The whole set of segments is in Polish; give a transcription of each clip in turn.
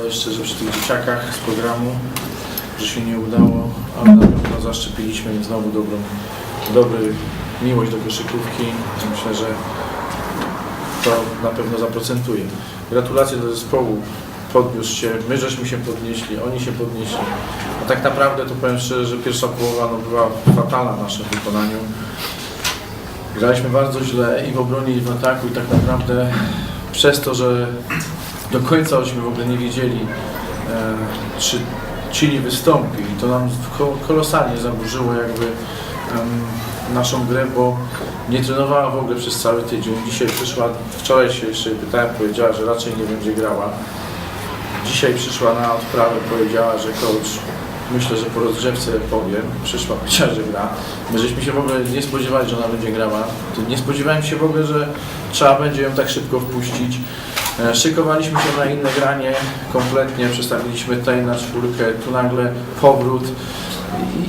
Jeszcze, że przy tych dzieciakach z programu, że się nie udało, ale na pewno zaszczepiliśmy im znowu dobrą, dobry miłość do koszykówki. Myślę, że to na pewno zaprocentuje. Gratulacje do zespołu. Podniósł się, my żeśmy się podnieśli, oni się podnieśli. A tak naprawdę to powiem szczerze, że pierwsza połowa no, była fatalna w naszym wykonaniu. Graliśmy bardzo źle i w obronie, i w ataku i tak naprawdę przez to, że do końca żeśmy w ogóle nie wiedzieli, e, czy Chili wystąpi. I to nam ko- kolosalnie zaburzyło jakby naszą grę, bo nie trenowała w ogóle przez cały tydzień. Dzisiaj przyszła, wczoraj się jeszcze pytałem, powiedziała, że raczej nie będzie grała. Dzisiaj przyszła na odprawę, powiedziała, że coach, myślę, że po rozgrzewce powiem, przyszła, powiedziała, że gra. My żeśmy się w ogóle nie spodziewali, że ona będzie grała. Nie spodziewałem się w ogóle, że trzeba będzie ją tak szybko wpuścić. E, Szykowaliśmy się na inne granie kompletnie, przestawiliśmy tutaj na czwórkę, tu nagle powrót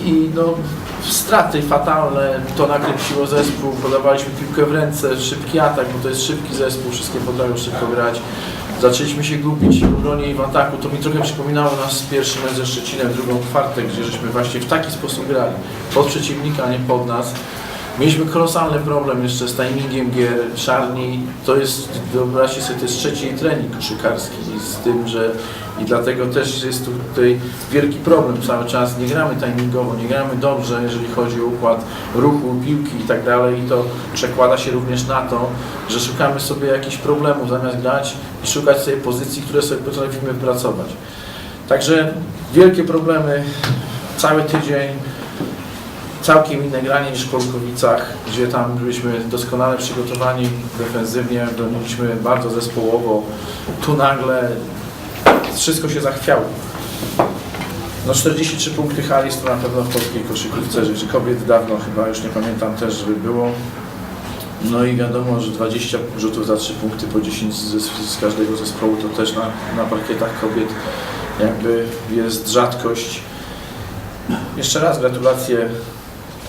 i, no, straty fatalne, to nakręciło zespół, podawaliśmy piłkę w ręce, szybki atak, bo to jest szybki zespół, wszystkie potrafią szybko grać. Zaczęliśmy się gubić w obronie i w ataku, to mi trochę przypominało nas pierwszy mecz ze Szczecinem, drugą kwartę, gdzie żeśmy właśnie w taki sposób grali, pod przeciwnika, a nie pod nas. Mieliśmy kolosalny problem jeszcze z timingiem gier, Czarni, to jest, wyobraźcie sobie, to jest trzeci trening koszykarski z tym, że i dlatego też jest tu tutaj wielki problem. Cały czas, nie gramy timingowo, nie gramy dobrze, jeżeli chodzi o układ ruchu, piłki i tak dalej. I to przekłada się również na to, że szukamy sobie jakichś problemów zamiast grać i szukać sobie pozycji, które sobie potrafimy wypracować. Także wielkie problemy, cały tydzień, całkiem inne granie niż w Polkowicach, gdzie tam byliśmy doskonale przygotowani defensywnie, broniliśmy bardzo zespołowo. Tu nagle wszystko się zachwiało. No 43 punkty Halis to na pewno w polskiej koszykówce, że kobiet dawno chyba już nie pamiętam też, żeby było. No i wiadomo, że 20 rzutów za 3 punkty po 10 z, z każdego zespołu to też na, na parkietach kobiet jakby jest rzadkość. Jeszcze raz gratulacje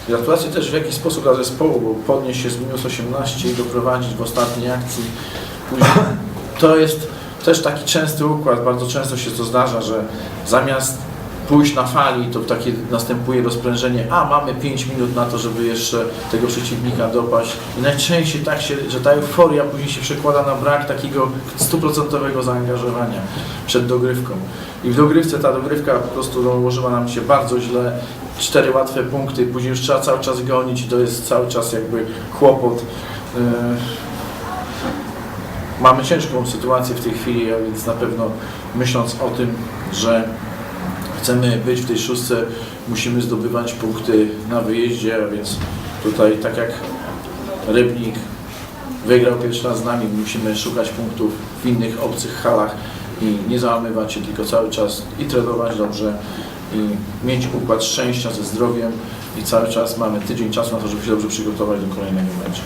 Gratulacje też w jakiś sposób dla zespołu, bo podnieść się z minus 18 i doprowadzić w ostatniej akcji. To jest też taki częsty układ, bardzo często się to zdarza, że zamiast pójść na fali, to takie następuje rozprężenie, a mamy 5 minut na to, żeby jeszcze tego przeciwnika dopaść. I najczęściej tak się, że ta euforia później się przekłada na brak takiego stuprocentowego zaangażowania przed dogrywką. I w dogrywce ta dogrywka po prostu no, ułożyła nam się bardzo źle. Cztery łatwe punkty, później już trzeba cały czas gonić i to jest cały czas jakby kłopot. Yy, Mamy ciężką sytuację w tej chwili, więc na pewno myśląc o tym, że chcemy być w tej szóstce, musimy zdobywać punkty na wyjeździe, a więc tutaj tak jak Rybnik wygrał pierwszy raz z nami, musimy szukać punktów w innych obcych halach i nie załamywać się, tylko cały czas i trenować dobrze i mieć układ szczęścia ze zdrowiem i cały czas mamy tydzień czasu na to, żeby się dobrze przygotować do kolejnego meczu.